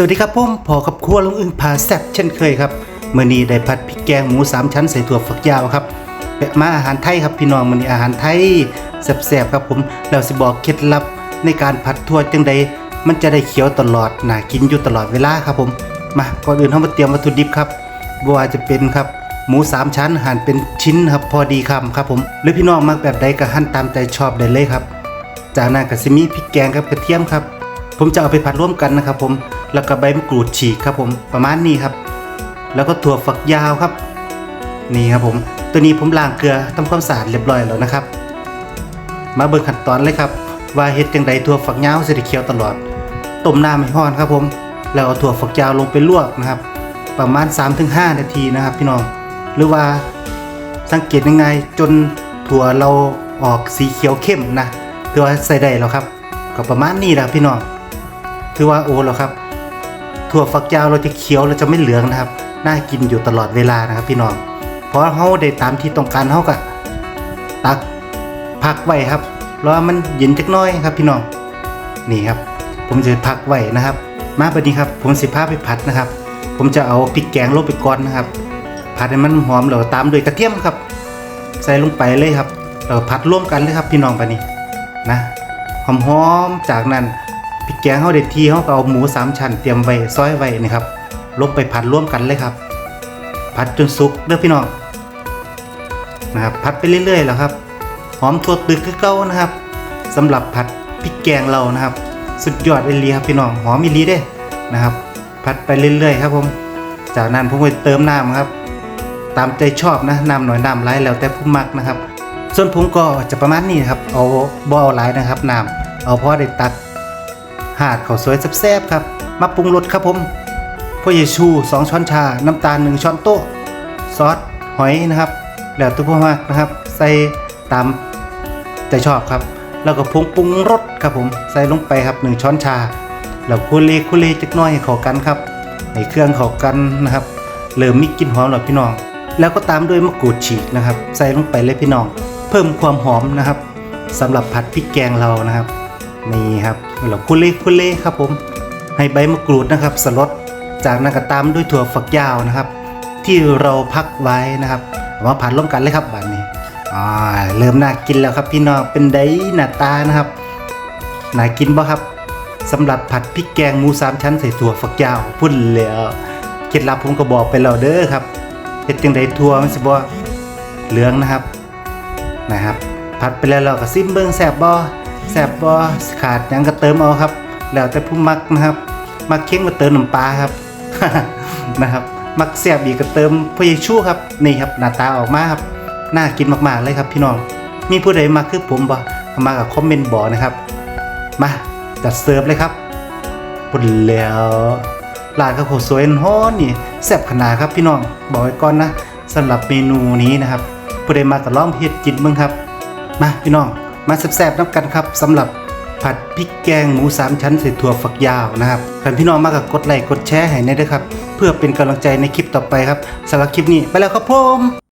สวัสดีครับผมพอกับครัวลุงอึ่งพาแซ่บเช่นเคยครับมื่อนี้ได้ผัดพริกแกงหมูสามชั้นใส่ถั่วฝักยาวครับแปะมาอาหารไทยครับพี่น้องมื้อนี้อาหารไทยแซ่บๆครับผมแล้วสิบอกเคล็ดลับในการผัดถั่วจังใดมันจะได้เขียวตลอดน่ากินอยู่ตลอดเวลาครับผมมาก่อนอื่นเรามาเตรียมวัตถุดิบครับบ่ว่าจะเป็นครับหมูสามชั้นหั่นเป็นชิ้นครับพอดีคำครับผมหรือพี่น้องมักแบบใดก็หั่นตามใจชอบได้เลยครับ จากนั้นก็สิมีพริกแกงกับกระเทียมครับ ผมจะเอาไปผัดร่วมกันนะครับผม แล้วก็ใบมะกรูดฉีกครับผมประมาณนี้ครับ แล้วก็ถั่วฝักยาวครับ นี่ครับผม ตัวนี้ผมล้างเกลือทำความสะอาดเรียบร้อยแล้วนะครับ มาเบิ่งขั้นตอนเลยครับ ว่าเฮ็ดจังใดถั่วฝักยาวสิได้เคี้ยวตลอดต้มน้ำให้ร้อนครับผมแล้วเอาถั่วฝักยาวลงไปลวกนะครับ ประมาณ 3-5 นาทีนะครับ พี่น้องหรือว่าสังเกตยังไงจนถั่วเราออกสีเขียวเข้มนะถือว่าใส่ได้แล้วครับ ก็ประมาณนี้แหละพี่น้องถือว่าโอ้แล้วครับ ถั่วฝักยาวเราจะเขียวเราจะไม่เหลืองนะครับ น่ากินอยู่ตลอดเวลานะครับ พี่น้องเพราะเขาได้ตามที่ต้องการเขาก็ตักพักไว้ครับรอมันเย็นจักน้อยครับ พี่น้องนี่ครับ ผมจะพักไว้นะครับ มาบัดนี้ครับผมสิพาไปผัดนะครับ ผมจะเอาพริกแกงลงไปก่อนนะครับ ผัดให้มันหอมแล้วตามด้วยกระเทียมครับ ใส่ลงไปเลยครับเราผัดร่วมกันเลยครับ พี่น้องไปนี่นะหอมๆจากนั้น พริกแกงเขาเด็ดทีเขาก็เอาหมูสามชั้นเตรียมไว้ซอยไว้นี่ครับลงไปผัดร่วมกันเลยครับ ผัดจนสุกเด้อพี่น้องนะครับผัดไปเรื่อยๆแล้วครับหอมทั่วตึกคือเก่านะครับสำหรับผัดพริกแกงเรานะครับ สุดยอดเอลีครับพี่น้องหอมอีลีเด้นะครับ ผัดไปเรื่อยๆครับผมจากนั้นผมก็เติมน้ำครับ ตามใจชอบนะน้ำหน่อยน้ำไรแล้วแต่ผู้มักนะครับ ส่วนผมก็จะประมาณนี้ครับเอาบ่เอาหลายนะครับน้ำเอาพอได้ตัก หาดข้าวสวยแซ่บๆครับ มาปรุงรสครับผมพ่อเยชู 2 ช้อนชา น้ำตาล 1 ช้อนโต๊ะ ซอสหอยนะครับ แล้วแต่ผู้มักนะครับ ใส่ตามใจชอบครับ แล้วก็ผงปรุงรสครับผม ใส่ลงไปครับ 1 ช้อนชา แล้วคุเลคุเลจักน้อยเข้ากันครับให้เครื่องเข้ากันนะครับ เริ่มมีกลิ่นหอมแล้วพี่น้อง แล้วก็ตามด้วยมะกรูดฉีกนะครับ ใส่ลงไปเลยพี่น้อง เพิ่มความหอมนะครับสำหรับผัดพริกแกงเรานะครับ นี่ครับ เราคุเล่คุเล่ครับผมให้ใบมะกรูดนะครับสลดจากนั้นก็ตามด้วยถั่วฝักยาวนะครับ ที่เราพักไว้นะครับมาผัดร่วมกันเลยครับบัดนี้อ่าเริ่มน่ากินแล้วครับพี่น้องเป็นไดหน้าตานะครับน่ากินบ่ครับสำหรับผัดพริกแกงหมูสามชั้นใส่ถั่วฝักยาวพุ่นแล้วเคล็ดลับผมก็บอกไปแล้วเด้อครับเฮ็ดจังไดทั่วมันสิบ่เหลืองนะครับนะครับ ผัดไปแล้วเราก็ซิมเบิ่งแซบบ่ แซ่บบ่ขาดยังก็เติมเอาครับ แล้วแต่ผู้มักนะครับ มักเค็มก็เติมน้ำปลาครับนะครับ มักแซ่บอีกก็เติมพริกชูครับนี่ครับหน้าตาออกมาครับน่ากินมากๆเลยครับ พี่น้องมีผู้ใดมาคือผมบ่เข้ามากับคอมเมนต์บอกนะครับ มาจัดเสิร์ฟเลยครับปุ่นแล้วร้านข้าวโพดสวยฮ้อนนี่แซ่บขนาดครับพี่น้องบอกไว้ก่อนนะสำหรับเมนูนี้นะครับผู้ใดมาก็ลองเฮ็ดกินเบิ่งครับ มาพี่น้อง มาแซ่บๆน้ำกันครับสำหรับผัดพริกแกงหมูสามชั้นใส่ถั่วฝักยาวนะครับถ้าพี่น้องมากับกดไลค์กดแชร์ให้ในด้อครับ เพื่อเป็นกำลังใจในคลิปต่อไปครับสำหรับคลิปนี้ไปแล้วครับผม